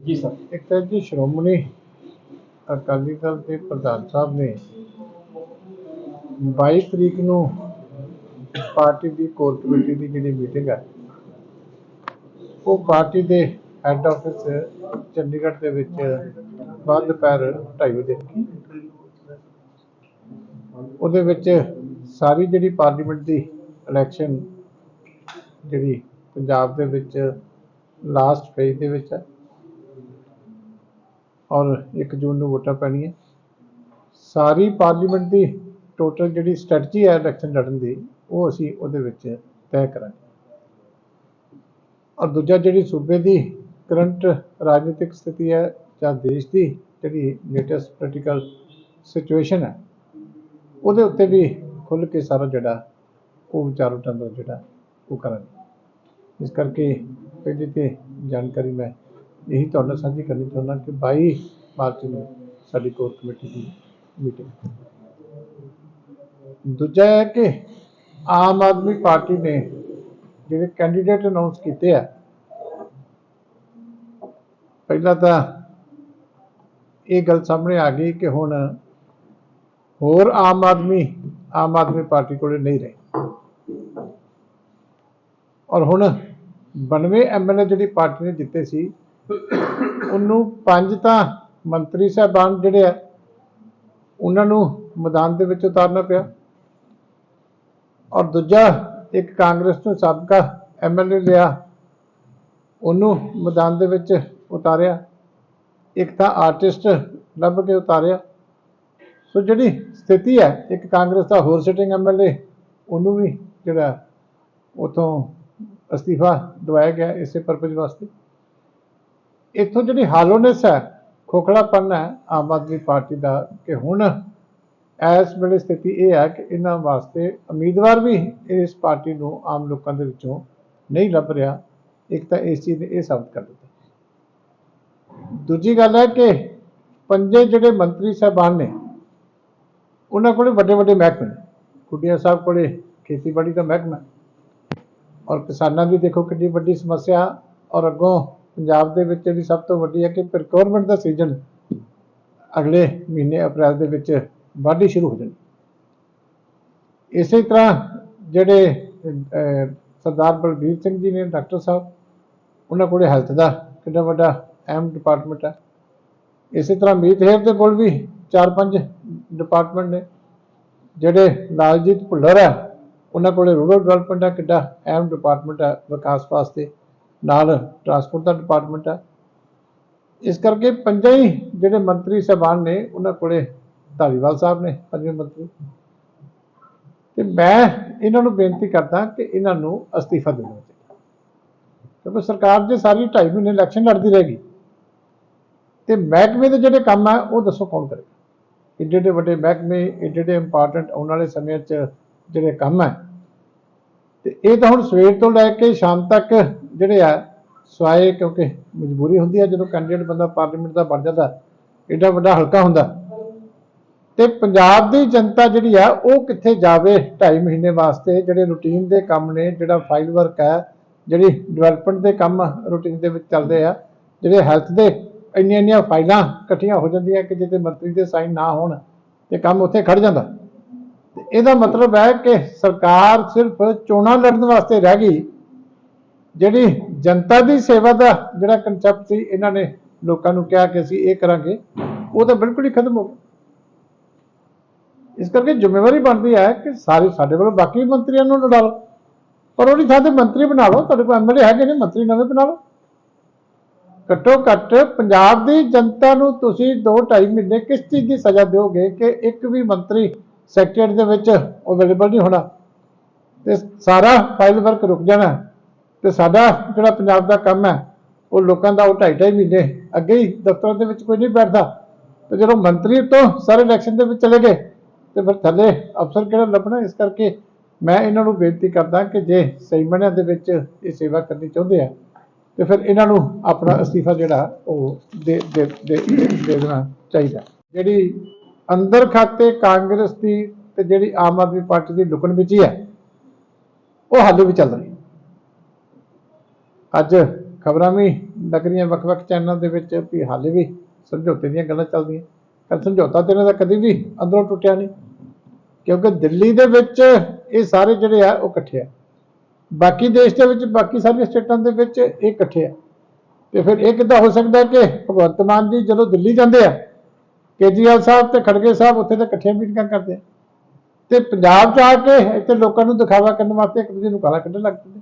ਜੀ ਸਰ। ਇੱਕ ਤਾਂ ਜੀ ਸ਼੍ਰੋਮਣੀ ਅਕਾਲੀ ਦਲ ਦੇ ਪ੍ਰਧਾਨ ਸਾਹਿਬ ਨੇ 22 ਤਰੀਕ ਨੂੰ ਪਾਰਟੀ ਦੀ ਕੋਰ ਕਮੇਟੀ ਦੀ ਜਿਹੜੀ ਮੀਟਿੰਗ ਹੈ, ਉਹ ਪਾਰਟੀ ਦੇ ਹੈੱਡ ਆਫਿਸ ਚੰਡੀਗੜ੍ਹ ਦੇ ਵਿੱਚ ਬਾਅਦ ਦੁਪਹਿਰ 2:30 ਵਜੇ ਉਹਦੇ ਵਿੱਚ ਸਾਰੀ ਜਿਹੜੀ ਪਾਰਲੀਮੈਂਟ ਦੀ ਇਲੈਕਸ਼ਨ ਜਿਹੜੀ ਪੰਜਾਬ ਦੇ ਵਿੱਚ ਲਾਸਟ ਫੇਜ਼ ਦੇ ਵਿੱਚ ਹੈ ਔਰ 1 ਜੂਨ ਨੂੰ ਵੋਟਾਂ ਪੈਣੀਆਂ। ਸਾਰੀ ਪਾਰਲੀਮੈਂਟ ਦੀ ਟੋਟਲ ਜਿਹੜੀ ਸਟ੍ਰੈਟਜੀ ਹੈ ਇਲੈਕਸ਼ਨ ਲੜਨ ਦੀ, ਉਹ ਅਸੀਂ ਉਹਦੇ ਵਿੱਚ ਤੈਅ ਕਰਾਂਗੇ। ਔਰ ਦੂਜਾ ਜਿਹੜੀ ਸੂਬੇ ਦੀ ਕਰੰਟ ਰਾਜਨੀਤਿਕ ਸਥਿਤੀ ਹੈ ਜਾਂ ਦੇਸ਼ ਦੀ ਜਿਹੜੀ ਲੇਟੈਸਟ ਪੋਲੀਟੀਕਲ ਸਿਚੁਏਸ਼ਨ ਹੈ, ਉਹਦੇ ਉੱਤੇ ਵੀ ਖੁੱਲ੍ਹ ਕੇ ਸਾਰਾ ਜਿਹੜਾ ਉਹ ਵਿਚਾਰ ਵਟਾਂਦਰਾ ਜਿਹੜਾ ਉਹ ਕਰਾਂਗੇ। ਇਸ ਕਰਕੇ ਪਹਿਲੀ ਤੇ ਜਾਣਕਾਰੀ ਮੈਂ ਇਹੀ ਤੁਹਾਡੇ ਨਾਲ ਸਾਂਝੀ ਕਰਨੀ ਚਾਹੁੰਦਾ ਕਿ 22 ਮਾਰਚ ਨੂੰ ਸਾਡੀ ਕੋਰ ਕਮੇਟੀ ਦੀ ਮੀਟਿੰਗ ਦੂਜਾ ਹੈ ਕਿ ਆਮ ਆਦਮੀ ਪਾਰਟੀ ਨੇ ਜਿਹੜੇ ਕੈਂਡੀਡੇਟ ਅਨਾਉਂਸ ਕੀਤੇ ਆ, ਪਹਿਲਾਂ ਤਾਂ ਇਹ ਗੱਲ ਸਾਹਮਣੇ ਆ ਗਈ ਕਿ ਹੁਣ ਹੋਰ ਆਮ ਆਦਮੀ ਆਮ ਆਦਮੀ ਪਾਰਟੀ ਕੋਲੇ ਨਹੀਂ ਰਹੇ। ਔਰ ਹੁਣ 92 ਐਮਐਲਏ ਜਿਹੜੀ ਪਾਰਟੀ ਨੇ ਜਿੱਤੇ ਸੀ ਉਹਨੂੰ ਪੰਜ ਤਾਂ ਮੰਤਰੀ ਸਾਹਿਬਾਨ ਜਿਹੜੇ ਆ, ਉਹਨਾਂ ਨੂੰ ਮੈਦਾਨ ਦੇ ਵਿੱਚ ਉਤਾਰਨਾ ਪਿਆ। ਔਰ ਦੂਜਾ ਇੱਕ ਕਾਂਗਰਸ ਨੂੰ ਸਾਬਕਾ ਐਮਐਲਏ ਲਿਆ, ਉਹਨੂੰ ਮੈਦਾਨ ਦੇ ਵਿੱਚ ਉਤਾਰਿਆ। ਇੱਕ ਤਾਂ ਆਰਟਿਸਟ ਲੱਭ ਕੇ ਉਤਾਰਿਆ। ਸੋ ਜਿਹੜੀ ਸਥਿਤੀ ਹੈ, ਇੱਕ ਕਾਂਗਰਸ ਦਾ ਹੋਰ ਸਿਟਿੰਗ ਐਮਐਲਏ ਉਹਨੂੰ ਵੀ ਜਿਹੜਾ ਉਥੋਂ ਅਸਤੀਫਾ ਦਵਾਇਆ ਗਿਆ ਇਸੇ ਪਰਪਸ ਵਾਸਤੇ। ਇੱਥੋਂ ਜਿਹੜੀ ਹਾਲੋਨੈਸ ਹੈ, ਖੋਖਲਾਪਨ ਹੈ, ਆਮ ਆਦਮੀ ਪਾਰਟੀ ਦਾ ਕਿ ਹੁਣ ਇਸ ਵੇਲੇ ਸਥਿਤੀ ਇਹ ਹੈ ਕਿ ਇਹਨਾਂ ਵਾਸਤੇ ਉਮੀਦਵਾਰ ਵੀ ਇਸ ਪਾਰਟੀ ਨੂੰ ਆਮ ਲੋਕਾਂ ਦੇ ਵਿੱਚੋਂ ਨਹੀਂ ਲੱਭ ਰਿਹਾ। ਇੱਕ ਤਾਂ ਇਸ ਚੀਜ਼ ਨੇ ਇਹ ਸਾਬਤ ਕਰ ਦਿੱਤਾ। ਦੂਜੀ ਗੱਲ ਹੈ ਕਿ ਪੰਜੇ ਜਿਹੜੇ ਮੰਤਰੀ ਸਾਹਿਬਾਨ ਨੇ, ਉਹਨਾਂ ਕੋਲੇ ਵੱਡੇ ਵੱਡੇ ਮਹਿਕਮੇ ਨੇ। ਸਾਹਿਬ ਕੋਲੇ ਖੇਤੀਬਾੜੀ ਦਾ ਮਹਿਕਮਾ ਔਰ ਕਿਸਾਨਾਂ ਦੀ ਦੇਖੋ ਕਿੰਨੀ ਵੱਡੀ ਸਮੱਸਿਆ, ਔਰ ਅੱਗੋਂ ਪੰਜਾਬ ਦੇ ਵਿੱਚ ਜਿਹੜੀ ਸਭ ਤੋਂ ਵੱਡੀ ਹੈ ਕਿ ਪ੍ਰੋਕਿਉਰਮੈਂਟ ਦਾ ਸੀਜ਼ਨ ਅਗਲੇ ਮਹੀਨੇ ਅਪ੍ਰੈਲ ਦੇ ਵਿੱਚ ਵਾਢੀ ਸ਼ੁਰੂ ਹੋ ਜਾਣੀ। ਇਸੇ ਤਰ੍ਹਾਂ ਜਿਹੜੇ ਸਰਦਾਰ ਬਲਬੀਰ ਸਿੰਘ ਜੀ ਨੇ, ਡਾਕਟਰ ਸਾਹਿਬ, ਉਹਨਾਂ ਕੋਲੇ ਹੈਲਥ ਦਾ ਕਿੰਨਾ ਵੱਡਾ ਅਹਿਮ ਡਿਪਾਰਟਮੈਂਟ ਹੈ। ਇਸੇ ਤਰ੍ਹਾਂ ਮੀਤ ਹੇਰ ਦੇ ਕੋਲ ਵੀ ਚਾਰ ਪੰਜ ਡਿਪਾਰਟਮੈਂਟ ਨੇ। ਜਿਹੜੇ ਲਾਲਜੀਤ ਭੁੱਲਰ ਆ ਉਹਨਾਂ ਕੋਲੇ ਰੂਰਲ ਡਿਵੈਲਪਮੈਂਟ ਦਾ ਕਿੱਡਾ ਅਹਿਮ ਡਿਪਾਰਟਮੈਂਟ ਹੈ ਵਿਕਾਸ ਵਾਸਤੇ। ਨਾਲ ਟਰਾਂਸਪੋਰਟ ਦਾ ਡਿਪਾਰਟਮੈਂਟ ਹੈ। ਇਸ ਕਰਕੇ ਪੰਜਾਂ ਹੀ ਜਿਹੜੇ ਮੰਤਰੀ ਸਾਹਿਬਾਨ ਨੇ, ਉਹਨਾਂ ਕੋਲੇ ਧਾਲੀਵਾਲ ਸਾਹਿਬ ਨੇ, ਪੰਜਵੇਂ ਮੰਤਰੀ। ਤੇ ਮੈਂ ਇਹਨਾਂ ਨੂੰ ਬੇਨਤੀ ਕਰਦਾ ਕਿ ਇਹਨਾਂ ਨੂੰ ਅਸਤੀਫਾ ਦੇਣਾ ਚਾਹੀਦਾ। ਕਿਉਂਕਿ ਸਰਕਾਰ ਜੇ ਸਾਰੀ 2.5 ਮਹੀਨੇ ਇਲੈਕਸ਼ਨ ਲੜਦੀ ਰਹੇਗੀ, ਤੇ ਮਹਿਕਮੇ ਦੇ ਜਿਹੜੇ ਕੰਮ ਆ, ਉਹ ਦੱਸੋ ਕੌਣ ਕਰੇਗਾ? ਏਡੇ ਏਡੇ ਵੱਡੇ ਮਹਿਕਮੇ, ਏਡੇ ਏਡੇ ਇੰਪੋਰਟੈਂਟ ਆਉਣ ਵਾਲੇ ਸਮੇਂ 'ਚ ਜਿਹੜੇ ਕੰਮ ਹੈ ਤੇ ਇਹ ਤਾਂ ਹੁਣ ਸਵੇਰ ਤੋਂ ਲੈ ਕੇ ਸ਼ਾਮ ਤੱਕ ਜਿਹੜੇ ਆ, ਸਵਾਏ ਕਿਉਂਕਿ ਮਜਬੂਰੀ ਹੁੰਦੀ ਹੈ ਜਦੋਂ ਕੈਂਡੀਡੇਟ ਬੰਦਾ ਪਾਰਲੀਮੈਂਟ ਦਾ ਬਣ ਜਾਂਦਾ, ਏਡਾ ਵੱਡਾ ਹਲਕਾ ਹੁੰਦਾ। ਤੇ ਪੰਜਾਬ ਦੀ ਜਨਤਾ ਜਿਹੜੀ ਆ, ਉਹ ਕਿੱਥੇ ਜਾਵੇ 2.5 ਮਹੀਨੇ ਵਾਸਤੇ? ਜਿਹੜੇ ਰੂਟੀਨ ਦੇ ਕੰਮ ਨੇ, ਜਿਹੜਾ ਫਾਈਲ ਵਰਕ ਹੈ ਜਿਹੜੀ ਡਿਵੈਲਪਮੈਂਟ ਦੇ ਕੰਮ ਰੂਟੀਨ ਦੇ ਵਿੱਚ ਚੱਲਦੇ ਆ, ਜਿਹੜੇ ਹੈਲਥ ਦੇ, ਇੰਨੀਆਂ ਇੰਨੀਆਂ ਫਾਈਲਾਂ ਇਕੱਠੀਆਂ ਹੋ ਜਾਂਦੀਆਂ ਕਿ ਜਿੱਤੇ ਮੰਤਰੀ ਦੇ ਸਾਈਨ ਨਾ ਹੋਣ ਤੇ ਕੰਮ ਉੱਥੇ ਖੜ ਜਾਂਦਾ। ਤੇ ਇਹਦਾ ਮਤਲਬ ਹੈ ਕਿ ਸਰਕਾਰ ਸਿਰਫ ਚੋਣਾਂ ਲੜਨ ਵਾਸਤੇ ਰਹਿ ਗਈ। ਜਿਹੜੀ ਜਨਤਾ ਦੀ ਸੇਵਾ ਦਾ ਜਿਹੜਾ ਕਨਸੈਪਟ ਸੀ, ਇਹਨਾਂ ਨੇ ਲੋਕਾਂ ਨੂੰ ਕਿਹਾ ਕਿ ਅਸੀਂ ਇਹ ਕਰਾਂਗੇ, ਉਹ ਤਾਂ ਬਿਲਕੁਲ ਹੀ ਖਤਮ ਹੋ ਗਿਆ। ਇਸ ਕਰਕੇ ਜ਼ਿੰਮੇਵਾਰੀ ਬਣਦੀ ਹੈ ਕਿ ਸਾਰੇ ਸਾਡੇ ਵੱਲੋਂ, ਬਾਕੀ ਮੰਤਰੀਆਂ ਨੂੰ ਲੜਾ ਲਓ। ਪਰ ਉਹਦੀ ਥਾਂ ਤੇ ਮੰਤਰੀ ਬਣਾ ਲਓ, ਤੁਹਾਡੇ ਕੋਲ ਐਮਐਲਏ ਹੈਗੇ ਨੇ, ਮੰਤਰੀ ਨਵੇਂ ਬਣਾ ਲਓ। ਘੱਟੋ ਘੱਟ ਪੰਜਾਬ ਦੀ ਜਨਤਾ ਨੂੰ ਤੁਸੀਂ 2.5 ਮਹੀਨੇ ਕਿਸ ਚੀਜ਼ ਦੀ ਸਜ਼ਾ ਦਿਓਗੇ ਕਿ ਇੱਕ ਵੀ ਮੰਤਰੀ ਸੈਕਟਰੀਏਟ ਦੇ ਵਿੱਚ ਅਵੇਲੇਬਲ ਨਹੀਂ ਹੋਣਾ? ਤੇ ਸਾਰਾ ਫਾਈਲ ਵਰਕ ਰੁਕ ਜਾਣਾ। ਤੇ ਸਾਡਾ ਜਿਹੜਾ ਪੰਜਾਬ ਦਾ ਕੰਮ ਹੈ, ਉਹ ਲੋਕਾਂ ਦਾ ਉਹ 2.5 ਮਹੀਨੇ ਅੱਗੇ ਹੀ ਦਫ਼ਤਰਾਂ ਦੇ ਵਿੱਚ ਕੋਈ ਨਹੀਂ ਬੈਠਦਾ। ਤੇ ਜਦੋਂ ਮੰਤਰੀ ਤੋਂ ਸਾਰੇ ਇਲੈਕਸ਼ਨ ਦੇ ਵਿੱਚ ਚਲੇ ਗਏ, ਤੇ ਫਿਰ ਥੱਲੇ ਅਫਸਰ ਕਿਹੜਾ ਲੱਭਣਾ? ਇਸ ਕਰਕੇ ਮੈਂ ਇਹਨਾਂ ਨੂੰ ਬੇਨਤੀ ਕਰਦਾ ਕਿ ਜੇ ਸਹੀ ਮਨਿਆਂ ਦੇ ਵਿੱਚ ਇਹ ਸੇਵਾ ਕਰਨੀ ਚਾਹੁੰਦੇ ਆ, ਤੇ ਫਿਰ ਇਹਨਾਂ ਨੂੰ ਆਪਣਾ ਅਸਤੀਫਾ ਜਿਹੜਾ, ਉਹ ਦੇ ਦੇ ਦੇਣਾ ਚਾਹੀਦਾ। ਜਿਹੜੀ ਅੰਦਰ ਖਾਤੇ ਕਾਂਗਰਸ ਦੀ ਤੇ ਜਿਹੜੀ ਆਮ ਆਦਮੀ ਪਾਰਟੀ ਦੀ ਲੁਕਣ ਵਿੱਚ ਹੀ ਹੈ, ਉਹ ਹਾਲੇ ਵੀ ਚੱਲ ਰਹੀ ਹੈ। ਅੱਜ ਖਬਰਾਂ ਵੀ ਲੱਗ ਰਹੀਆਂ ਵੱਖ-ਵੱਖ ਚੈਨਲਾਂ ਦੇ ਵਿੱਚ ਵੀ ਹਾਲੇ ਵੀ ਸਮਝੌਤੇ ਦੀਆਂ ਗੱਲਾਂ ਚੱਲਦੀਆਂ। ਪਰ ਸਮਝੌਤਾ ਤੇ ਇਹਨਾਂ ਦਾ ਕਦੀ ਵੀ ਅੰਦਰੋਂ ਟੁੱਟਿਆ ਨਹੀਂ, ਕਿਉਂਕਿ ਦਿੱਲੀ ਦੇ ਵਿੱਚ ਇਹ ਸਾਰੇ ਜਿਹੜੇ ਆ, ਉਹ ਇਕੱਠੇ ਆ। ਬਾਕੀ ਦੇਸ਼ ਦੇ ਵਿੱਚ, ਬਾਕੀ ਸਾਰੀਆਂ ਸਟੇਟਾਂ ਦੇ ਵਿੱਚ ਇਹ ਇਕੱਠੇ ਆ। ਤੇ ਫਿਰ ਇਹ ਕਿੱਦਾਂ ਹੋ ਸਕਦਾ ਕਿ ਭਗਵੰਤ ਮਾਨ ਜੀ ਜਦੋਂ ਦਿੱਲੀ ਜਾਂਦੇ ਆ, ਕੇਜਰੀਵਾਲ ਸਾਹਿਬ ਤੇ ਖੜਗੇ ਸਾਹਿਬ ਉੱਥੇ ਤਾਂ ਇਕੱਠੀਆਂ ਮੀਟਿੰਗਾਂ ਕਰਦੇ ਆ। ਤੇ ਪੰਜਾਬ ਚ ਆ ਕੇ ਇੱਥੇ ਲੋਕਾਂ ਨੂੰ ਦਿਖਾਵਾ ਕਰਨ ਵਾਸਤੇ ਇੱਕ ਦੂਜੇ ਨੂੰ ਗਾਲਾਂ ਕੱਢਣ ਲੱਗ ਪੈਂਦੇ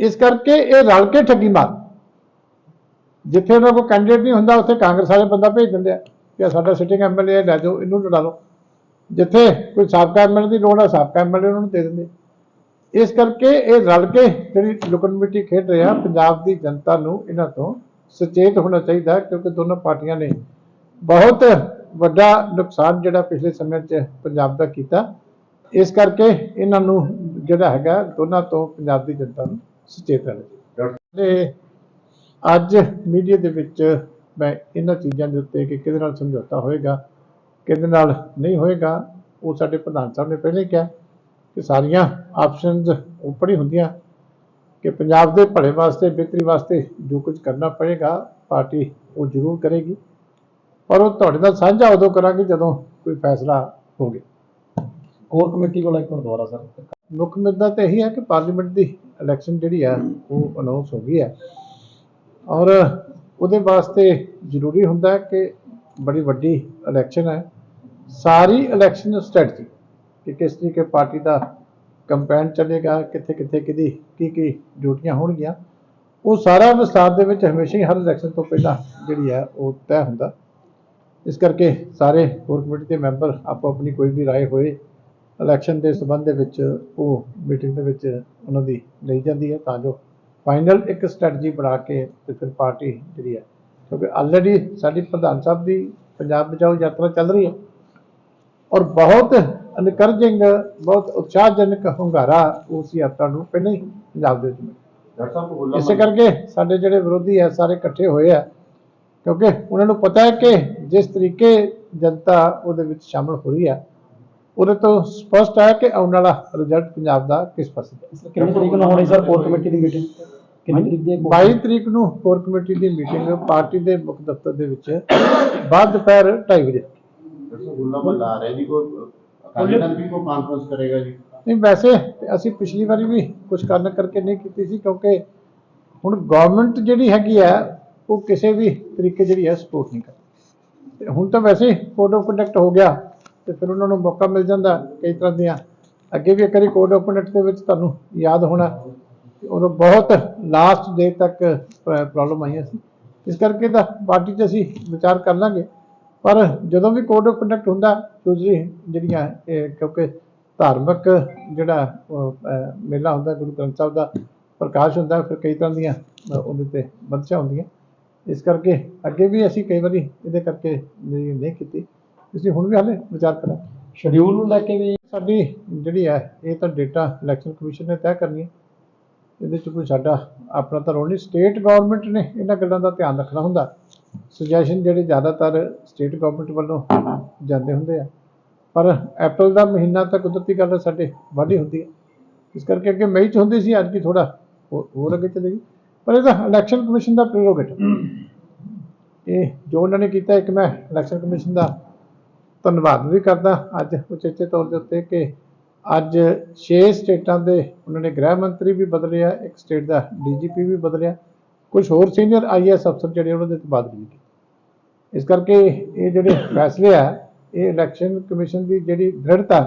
ਇਸ ਕਰਕੇ ਇਹ ਰਲ ਕੇ ਠੱਗੀ ਮਾਰ। ਜਿੱਥੇ ਉਹਨਾਂ ਕੋਲ ਕੈਂਡੀਡੇਟ ਨਹੀਂ ਹੁੰਦਾ, ਉੱਥੇ ਕਾਂਗਰਸ ਵਾਲੇ ਬੰਦਾ ਭੇਜ ਦਿੰਦੇ ਆ ਕਿ ਸਾਡਾ ਸਿਟਿੰਗ ਐਮਐਲਏ ਲੈ ਜਾਓ, ਇਹਨੂੰ ਲੜਾ ਲਓ। ਜਿੱਥੇ ਕੋਈ ਸਾਬਕਾ ਐਮਐਲਏ ਦੀ ਲੋੜ ਆ, ਸਾਬਕਾ ਐਮਐਲਏ ਉਹਨਾਂ ਨੂੰ ਦੇ ਦਿੰਦੇ। ਇਸ ਕਰਕੇ ਇਹ ਰਲ ਕੇ ਜਿਹੜੀ ਲੁਕਣ ਮਿੱਟੀ ਖੇਡ ਰਿਹਾ, ਪੰਜਾਬ ਦੀ ਜਨਤਾ ਨੂੰ ਇਹਨਾਂ ਤੋਂ ਸੁਚੇਤ ਹੋਣਾ ਚਾਹੀਦਾ ਕਿਉਂਕਿ ਦੋਨੋਂ ਪਾਰਟੀਆਂ ਨੇ ਬਹੁਤ ਵੱਡਾ ਨੁਕਸਾਨ ਜਿਹੜਾ ਪਿਛਲੇ ਸਮੇਂ 'ਚ ਪੰਜਾਬ ਦਾ ਕੀਤਾ। ਇਸ ਕਰਕੇ ਇਹਨਾਂ ਨੂੰ ਜਿਹੜਾ ਹੈਗਾ, ਦੋਨਾਂ ਤੋਂ ਪੰਜਾਬ ਦੀ ਜਨਤਾ ਨੂੰ ਸੁਚੇਤ ਰਹਿਣਾ ਅੱਜ ਮੀਡੀਆ ਦੇ ਵਿੱਚ ਮੈਂ ਇਹਨਾਂ ਚੀਜ਼ਾਂ ਦੇ ਉੱਤੇ ਕਿ ਕਿਹਦੇ ਨਾਲ ਸਮਝੌਤਾ ਹੋਏਗਾ, ਕਿਹਦੇ ਨਾਲ ਨਹੀਂ ਹੋਏਗਾ, ਉਹ ਸਾਡੇ ਪ੍ਰਧਾਨ ਸਾਹਿਬ ਨੇ ਪਹਿਲੇ ਕਿਹਾ ਕਿ ਸਾਰੀਆਂ ਆਪਸ਼ਨਸ ਉੱਪਰ ਹੀ ਹੁੰਦੀਆਂ ਕਿ ਪੰਜਾਬ ਦੇ ਭਲੇ ਵਾਸਤੇ, ਬਿਹਤਰੀ ਵਾਸਤੇ ਜੋ ਕੁਝ ਕਰਨਾ ਪੜੇਗਾ ਪਾਰਟੀ ਉਹ ਜ਼ਰੂਰ ਕਰੇਗੀ। ਪਰ ਉਹ ਤੁਹਾਡੇ ਨਾਲ ਸਾਂਝਾ ਉਦੋਂ ਕਰਾਂਗੇ ਜਦੋਂ ਕੋਈ ਫੈਸਲਾ ਹੋਵੇ। ਕੋਰ ਕਮੇਟੀ ਕੋਲ ਇੱਕ ਵਾਰ ਦੁਬਾਰਾ, ਸਰ। ਮੁੱਖ ਮੁੱਦਾ ਤਾਂ ਇਹੀ ਹੈ ਕਿ ਪਾਰਲੀਮੈਂਟ ਦੀ ਇਲੈਕਸ਼ਨ ਜਿਹੜੀ ਆ ਉਹ ਅਨਾਉਂਸ ਹੋ ਗਈ ਹੈ ਔਰ ਉਹਦੇ ਵਾਸਤੇ ਜ਼ਰੂਰੀ ਹੁੰਦਾ ਹੈ ਕਿ ਬੜੀ ਵੱਡੀ ਇਲੈਕਸ਼ਨ ਹੈ ਸਾਰੀ ਇਲੈਕਸ਼ਨ ਸਟ੍ਰੈਟਜੀ ਕਿ ਕਿਸ ਤਰੀਕੇ ਪਾਰਟੀ ਦਾ ਕੰਪੇਨ ਚੱਲੇਗਾ ਕਿੱਥੇ ਕਿੱਥੇ ਕਿਹਦੀ ਕੀ ਕੀ ਡਿਊਟੀਆਂ ਹੋਣਗੀਆਂ ਉਹ ਸਾਰਾ ਵਿਸਤਾਰ ਦੇ ਵਿੱਚ ਹਮੇਸ਼ਾ ਹੀ ਹਰ ਇਲੈਕਸ਼ਨ ਤੋਂ ਪਹਿਲਾਂ ਜਿਹੜੀ ਹੈ ਉਹ ਤੈਅ ਹੁੰਦਾ ਇਸ ਕਰਕੇ ਸਾਰੇ ਕੋਰ ਕਮੇਟੀ ਦੇ ਮੈਂਬਰ ਆਪੋ ਆਪਣੀ ਕੋਈ ਵੀ رائے ਹੋਏ ਇਲੈਕਸ਼ਨ ਦੇ ਸੰਬੰਧ ਦੇ ਵਿੱਚ ਉਹ ਮੀਟਿੰਗ ਦੇ ਵਿੱਚ ਉਹਨਾਂ ਦੀ ਲਈ ਜਾਂਦੀ ਹੈ ਤਾਂ ਜੋ ਫਾਈਨਲ ਇੱਕ ਸਟ੍ਰੈਟਜੀ ਬਣਾ ਕੇ ਤੇ ਫਿਰ ਪਾਰਟੀ ਜਿਹੜੀ ਹੈ ਕਿਉਂਕਿ ਆਲਰੇਡੀ ਸਾਡੀ ਪ੍ਰਧਾਨ ਸਾਹਿਬ ਦੀ ਪੰਜਾਬ ਬਚਾਓ ਯਾਤਰਾ ਚੱਲ ਰਹੀ ਹੈ ਔਰ ਬਹੁਤ ਇਨਕਰੇਜਿੰਗ ਬਹੁਤ ਉਤਸ਼ਾਹਜਨਕ ਹੁੰਗਾਰਾ ਉਸ ਯਾਤਰਾ ਨੂੰ ਪਹਿਲਾਂ ਹੀ ਪੰਜਾਬ ਦੇ ਵਿੱਚ ਮਿਲਿਆ। ਇਸੇ ਕਰਕੇ ਸਾਡੇ ਜਿਹੜੇ ਵਿਰੋਧੀ ਹੈ ਸਾਰੇ ਇਕੱਠੇ ਹੋਏ ਆ ਕਿਉਂਕਿ ਉਹਨਾਂ ਨੂੰ ਪਤਾ ਹੈ ਕਿ ਜਿਸ ਤਰੀਕੇ ਜਨਤਾ ਉਹਦੇ ਵਿੱਚ ਸ਼ਾਮਲ ਹੋ ਰਹੀ ਹੈ ਉਹਦੇ ਤੋਂ ਸਪਸ਼ਟ ਹੈ ਕਿ ਆਉਣ ਵਾਲਾ ਰਿਜ਼ਲਟ ਪੰਜਾਬ ਦਾ ਕਿਸ ਪਾਸੇ ਦਾ ਕਿੰਨੀ ਤਰੀਕ ਨੂੰ ਹੋਣੀ ਸਰ ਕੋਰ ਕਮੇਟੀ ਦੀ ਮੀਟਿੰਗ ਕਿੰਨੀ ਤਰੀਕ ਦੀ ਹੈ? 22 ਤਰੀਕ ਨੂੰ ਕੋਰ ਕਮੇਟੀ ਦੀ ਮੀਟਿੰਗ ਪਾਰਟੀ ਦੇ ਮੁੱਖ ਦਫ਼ਤਰ ਦੇ ਵਿੱਚ ਬਾਅਦ ਦੁਪਹਿਰ 2:30 ਵਜੇ। ਹੋਲਾ ਮਹੱਲਾ ਆ ਰਿਹਾ ਜੀ ਕੋਈ ਅਕਾਲੀ ਦਲ ਵੀ ਕੋਈ ਕਾਨਫਰੰਸ ਕਰੇਗਾ ਜੀ? ਨਹੀਂ ਵੈਸੇ ਅਸੀਂ ਪਿਛਲੀ ਵਾਰੀ ਵੀ ਕੁਝ ਕਾਰਨ ਕਰਕੇ ਨਹੀਂ ਕੀਤੀ ਸੀ ਕਿਉਂਕਿ ਹੁਣ ਗਵਰਨਮੈਂਟ ਜਿਹੜੀ ਹੈਗੀ ਆ ਉਹ ਕਿਸੇ ਵੀ ਤਰੀਕੇ ਜਿਹੜੀ ਹੈ ਸਪੋਰਟ ਨਹੀਂ ਕਰਦੀ। ਹੁਣ ਤਾਂ ਵੈਸੇ ਕੋਡ ਆਫ ਕੰਡਕਟ ਹੋ ਗਿਆ। ਤੇ ਫਿਰ ਉਹਨਾਂ ਨੂੰ ਮੌਕਾ ਮਿਲ ਜਾਂਦਾ ਕਈ ਤਰ੍ਹਾਂ ਦੀਆਂ। ਅੱਗੇ ਵੀ ਇੱਕ ਵਾਰੀ ਕੋਡ ਆਫ ਕੰਡਕਟ ਦੇ ਵਿੱਚ ਤੁਹਾਨੂੰ ਯਾਦ ਹੋਣਾ। ਉਦੋਂ ਬਹੁਤ ਲਾਸਟ ਡੇ ਤੱਕ ਪ੍ਰੋਬਲਮ ਆਈਆਂ ਸੀ। ਇਸ ਕਰਕੇ ਤਾਂ ਪਾਰਟੀ 'ਚ ਅਸੀਂ ਵਿਚਾਰ ਕਰ ਲਾਂਗੇ। ਪਰ ਜਦੋਂ ਵੀ ਕੋਡ ਆਫ ਕੰਡਕਟ ਹੁੰਦਾ ਦੂਸਰੀ ਜਿਹੜੀਆਂ, ਇਹ ਕਿਉਂਕਿ ਧਾਰਮਿਕ ਜਿਹੜਾ ਮੇਲਾ ਹੁੰਦਾ, ਗੁਰੂ ਗ੍ਰੰਥ ਸਾਹਿਬ ਦਾ ਪ੍ਰਕਾਸ਼ ਹੁੰਦਾ, ਫਿਰ ਕਈ ਤਰ੍ਹਾਂ ਦੀਆਂ ਉਹਦੇ ਤੇ ਬੰਦਸ਼ਾਂ ਹੁੰਦੀਆਂ। ਇਸ ਕਰਕੇ ਅੱਗੇ ਵੀ ਅਸੀਂ ਕਈ ਵਾਰੀ ਇਹਦੇ ਕਰਕੇ ਨਹੀਂ ਕੀਤੀ। ਅਸੀਂ ਹੁਣ ਵੀ ਹਾਲੇ ਵਿਚਾਰ ਕਰਾਂਗੇ ਸ਼ਡਿਊਲ ਨੂੰ ਲੈ ਕੇ ਵੀ ਸਾਡੀ ਜਿਹੜੀ ਹੈ ਇਹ ਤਾਂ ਡੇਟਾ ਇਲੈਕਸ਼ਨ ਕਮਿਸ਼ਨ ਨੇ ਤੈਅ ਕਰਨੀ ਹੈ। ਇਹਦੇ ਚ ਕੋਈ ਸਾਡਾ ਆਪਣਾ ਤਾਂ ਰੋਲ ਨਹੀਂ। ਸਟੇਟ ਗਵਰਨਮੈਂਟ ਨੇ ਇਹਨਾਂ ਗੱਲਾਂ ਦਾ ਧਿਆਨ ਰੱਖਣਾ ਹੁੰਦਾ। ਸੁਜੈਸ਼ਨ ਜਿਹੜੇ ਜ਼ਿਆਦਾਤਰ ਸਟੇਟ ਗਵਰਨਮੈਂਟ ਵੱਲੋਂ ਜਾਂਦੇ ਹੁੰਦੇ ਆ। ਪਰ ਅਪ੍ਰੈਲ ਦਾ ਮਹੀਨਾ ਤਾਂ ਕੁਦਰਤੀ ਗੱਲ ਸਾਡੇ ਵਾਢੀ ਹੁੰਦੀ ਹੈ। ਇਸ ਕਰਕੇ ਅੱਗੇ ਮਈ ਚ ਹੁੰਦੀ ਸੀ ਅੱਜ ਕੀ ਥੋੜਾ ਹੋਰ ਅੱਗੇ ਚਲੇਗੀ। ਪਰ ਇਹ ਤਾਂ ਇਲੈਕਸ਼ਨ ਕਮਿਸ਼ਨ ਦਾ ਪ੍ਰੈਰੋਗੇਟਿਵ ਇਹ ਜੋ ਉਹਨਾਂ ਨੇ ਕੀਤਾ ਇੱਕ ਮੈਂ ਇਲੈਕਸ਼ਨ ਕਮਿਸ਼ਨ ਦਾ ਧੰਨਵਾਦ ਵੀ ਕਰਦਾ ਅੱਜ ਉਚੇਚੇ ਤੌਰ ਦੇ ਉੱਤੇ ਕਿ ਅੱਜ 6 ਸਟੇਟਾਂ ਦੇ ਉਹਨਾਂ ਨੇ ਗ੍ਰਹਿ ਮੰਤਰੀ ਵੀ ਬਦਲਿਆ, ਇੱਕ ਸਟੇਟ ਦਾ ਡੀਜੀਪੀ ਵੀ ਬਦਲਿਆ ਕੁਝ ਹੋਰ ਸੀਨੀਅਰ ਆਈਐਸ ਅਫਸਰ ਜਿਹੜੇ ਉਹਨਾਂ ਦੇ ਤਬਾਦਲੇ ਵੀ ਕੀਤੇ। ਇਸ ਕਰਕੇ ਇਹ ਜਿਹੜੇ ਫੈਸਲੇ ਆ, ਇਹ ਇਲੈਕਸ਼ਨ ਕਮਿਸ਼ਨ ਦੀ ਜਿਹੜੀ ਦ੍ਰਿੜਤਾ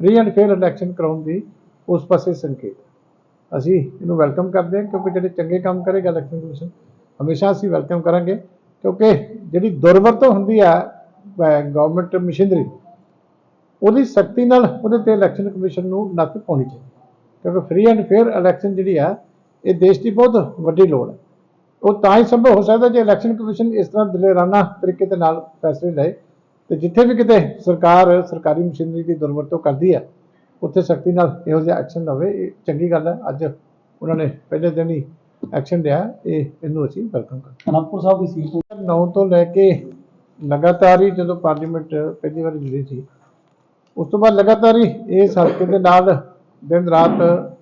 ਫ੍ਰੀ ਐਂਡ ਫੇਅਰ ਇਲੈਕਸ਼ਨ ਕਰਾਉਣ ਦੀ ਉਸ ਪਾਸੇ ਸੰਕੇਤ ਅਸੀਂ ਇਹਨੂੰ ਵੈਲਕਮ ਕਰਦੇ ਹਾਂ ਕਿਉਂਕਿ ਜਿਹੜੇ ਚੰਗੇ ਕੰਮ ਕਰੇਗਾ ਇਲੈਕਸ਼ਨ ਕਮਿਸ਼ਨ ਹਮੇਸ਼ਾ ਅਸੀਂ ਵੈਲਕਮ ਕਰਾਂਗੇ ਕਿਉਂਕਿ ਜਿਹੜੀ ਦੁਰਵਰਤੋਂ ਹੁੰਦੀ ਆ ਗਵਰਨਮੈਂਟ ਮਸ਼ੀਨਰੀ ਉਹਦੀ ਸਖਤੀ ਨਾਲ ਉਹਦੇ ਤੇ ਇਲੈਕਸ਼ਨ ਕਮਿਸ਼ਨ ਨੂੰ ਨੱਥ ਪਾਉਣੀ ਚਾਹੀਦੀ ਕਿਉਂਕਿ ਫ੍ਰੀ ਐਂਡ ਫੇਅਰ ਇਲੈਕਸ਼ਨ ਜਿਹੜੀ ਆ ਇਹ ਦੇਸ਼ ਦੀ ਬਹੁਤ ਵੱਡੀ ਲੋੜ ਹੈ। ਉਹ ਤਾਂ ਹੀ ਸੰਭਵ ਹੋ ਸਕਦਾ ਜੇ ਇਲੈਕਸ਼ਨ ਕਮਿਸ਼ਨ ਇਸ ਤਰ੍ਹਾਂ ਦਲੇਰਾਨਾ ਤਰੀਕੇ ਦੇ ਨਾਲ ਫੈਸਲੇ ਲਏ ਤੇ ਜਿੱਥੇ ਵੀ ਕਿਤੇ ਸਰਕਾਰ ਸਰਕਾਰੀ ਮਸ਼ੀਨਰੀ ਦੀ ਦੁਰਵਰਤੋਂ ਕਰਦੀ ਹੈ ਉੱਥੇ ਸਖਤੀ ਨਾਲ ਇਹੋ ਜਿਹਾ ਐਕਸ਼ਨ ਲਵੇ ਇਹ ਚੰਗੀ ਗੱਲ ਹੈ। ਅੱਜ ਉਹਨਾਂ ਨੇ ਪਹਿਲੇ ਦਿਨ ਹੀ ਐਕਸ਼ਨ ਲਿਆ ਇਹ ਇਹਨੂੰ ਅਸੀਂ ਵੈਲਕਮ ਕਰਦੇ ਅਨੰਦਪੁਰ ਸਾਹਿਬ ਦੀ ਸੀਟ ਹਾਂ 9 ਤੋਂ ਲੈ ਕੇ ਲਗਾਤਾਰ ਹੀ ਜਦੋਂ ਪਾਰਲੀਮੈਂਟ ਪਹਿਲੀ ਵਾਰ ਮਿਲੀ ਸੀ, ਉਸ ਤੋਂ ਬਾਅਦ ਲਗਾਤਾਰ ਹੀ ਇਸ ਹਲਕੇ ਦੇ ਨਾਲ ਦਿਨ ਰਾਤ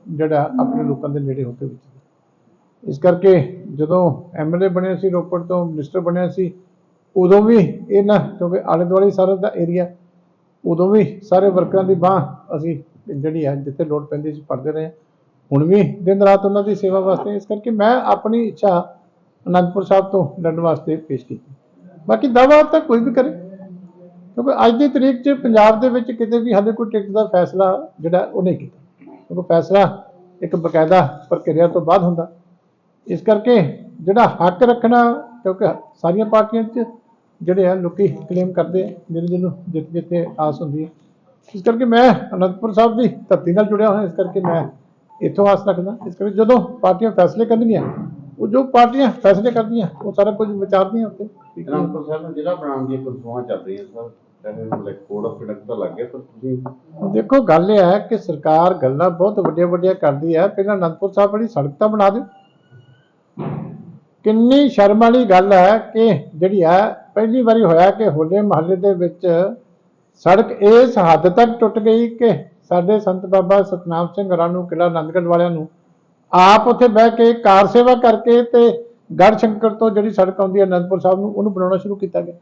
ਜਿਹੜਾ ਆਪਣੇ ਲੋਕਾਂ ਦੇ ਨੇੜੇ ਹੋ ਕੇ ਵਿੱਚ ਇਸ ਕਰਕੇ ਜਦੋਂ ਐਮਐਲਏ ਬਣਿਆ ਸੀ, ਰੋਪੜ ਤੋਂ ਮਿਨਿਸਟਰ ਬਣਿਆ ਸੀ, ਉਦੋਂ ਵੀ ਇਹ ਨਾ ਕਿਉਂਕਿ ਆਲੇ ਦੁਆਲੇ ਸਾਰਾ ਦਾ ਏਰੀਆ, ਉਦੋਂ ਵੀ ਸਾਰੇ ਵਰਕਰਾਂ ਦੀ ਬਾਹ ਅਸੀਂ ਜਿਹੜੀ ਹੈ ਜਿੱਥੇ ਲੋੜ ਪੈਂਦੀ ਸੀ ਪੜਦੇ ਰਹੇ। ਹੁਣ ਵੀ ਦਿਨ ਰਾਤ ਉਹਨਾਂ ਦੀ ਸੇਵਾ ਵਾਸਤੇ, ਇਸ ਕਰਕੇ ਮੈਂ ਆਪਣੀ ਇੱਛਾ ਅਨੰਦਪੁਰ ਸਾਹਿਬ ਤੋਂ ਲੜਨ ਵਾਸਤੇ ਪੇਸ਼ ਕੀਤੀ। ਬਾਕੀ ਦਾਵਾ ਤਾਂ ਕੋਈ ਵੀ ਕਰੇ। ਕਿਉਂਕਿ ਅੱਜ ਦੀ ਤਰੀਕ 'ਚ ਪੰਜਾਬ ਦੇ ਵਿੱਚ ਕਿਤੇ ਵੀ ਹਾਲੇ ਕੋਈ ਟਿਕਟ ਦਾ ਫੈਸਲਾ ਜਿਹੜਾ ਉਹ ਨਹੀਂ ਕੀਤਾ। ਕਿਉਂਕਿ ਫੈਸਲਾ ਇੱਕ ਬਕਾਇਦਾ ਪ੍ਰਕਿਰਿਆ ਤੋਂ ਬਾਅਦ ਹੁੰਦਾ। ਇਸ ਕਰਕੇ ਜਿਹੜਾ ਹੱਕ ਰੱਖਣਾ, ਕਿਉਂਕਿ ਸਾਰੀਆਂ ਪਾਰਟੀਆਂ 'ਚ ਜਿਹੜੇ ਆ ਲੋਕੀ ਕਲੇਮ ਕਰਦੇ ਆ, ਜਿਹਨੂੰ ਜਿਹਨੂੰ ਜਿੱਥੇ ਜਿੱਥੇ ਆਸ ਹੁੰਦੀ ਹੈ ਇਸ ਕਰਕੇ ਮੈਂ ਅਨੰਦਪੁਰ ਸਾਹਿਬ ਦੀ ਧਰਤੀ ਨਾਲ ਜੁੜਿਆ ਹੋਇਆ, ਇਸ ਕਰਕੇ ਮੈਂ ਇੱਥੋਂ ਆਸ ਰੱਖਦਾ। ਇਸ ਕਰਕੇ ਜਦੋਂ ਪਾਰਟੀਆਂ ਫੈਸਲੇ ਕਰਨਗੀਆਂ ਉਹ ਜੋ ਪਾਰਟੀਆਂ ਫੈਸਲੇ ਕਰਦੀਆਂ ਉਹ ਸਾਰਾ ਕੁਝ ਵਿਚਾਰਦੀਆਂ ਉੱਤੇ ਅਨੰਦਪੁਰ ਸਾਹਿਬ ਨੂੰ ਜ਼ਿਲ੍ਹਾ ਬਣਾਉਣ ਦੀਆਂ ਕੁਝ ਚੱਲ ਰਹੀਆਂ ਸਰ ਦੇਖੋ ਗੱਲ ਇਹ ਹੈ ਕਿ ਸਰਕਾਰ ਗੱਲਾਂ ਬਹੁਤ ਵੱਡੀਆਂ ਵੱਡੀਆਂ ਕਰਦੀ ਹੈ। ਪਹਿਲਾਂ ਅਨੰਦਪੁਰ ਸਾਹਿਬ ਵਾਲੀ ਸੜਕ ਤਾਂ ਬਣਾ ਦਿਓ। ਕਿੰਨੀ ਸ਼ਰਮ ਵਾਲੀ ਗੱਲ ਹੈ ਕਿ ਜਿਹੜੀ ਹੈ ਪਹਿਲੀ ਵਾਰੀ ਹੋਇਆ ਕਿ ਹੋਲੇ ਮਹੱਲੇ ਦੇ ਵਿੱਚ ਸੜਕ ਇਸ ਹੱਦ ਤੱਕ ਟੁੱਟ ਗਈ ਕਿ ਸਾਡੇ ਸੰਤ ਬਾਬਾ ਸਤਨਾਮ ਸਿੰਘ ਹਰਾਂ ਨੂੰ ਕਿਲਾ ਆਨੰਦਗੜ੍ਹ ਵਾਲਿਆਂ ਨੂੰ ਆਪ ਉੱਥੇ ਬਹਿ ਕੇ ਕਾਰ ਸੇਵਾ ਕਰਕੇ ਤੇ ਗੜ੍ਹ ਸ਼ੰਕਰ ਤੋਂ ਜਿਹੜੀ ਸੜਕ ਆਉਂਦੀ ਹੈ ਅਨੰਦਪੁਰ ਸਾਹਿਬ ਨੂੰ, ਉਹਨੂੰ ਬਣਾਉਣਾ ਸ਼ੁਰੂ ਕੀਤਾ ਗਿਆ।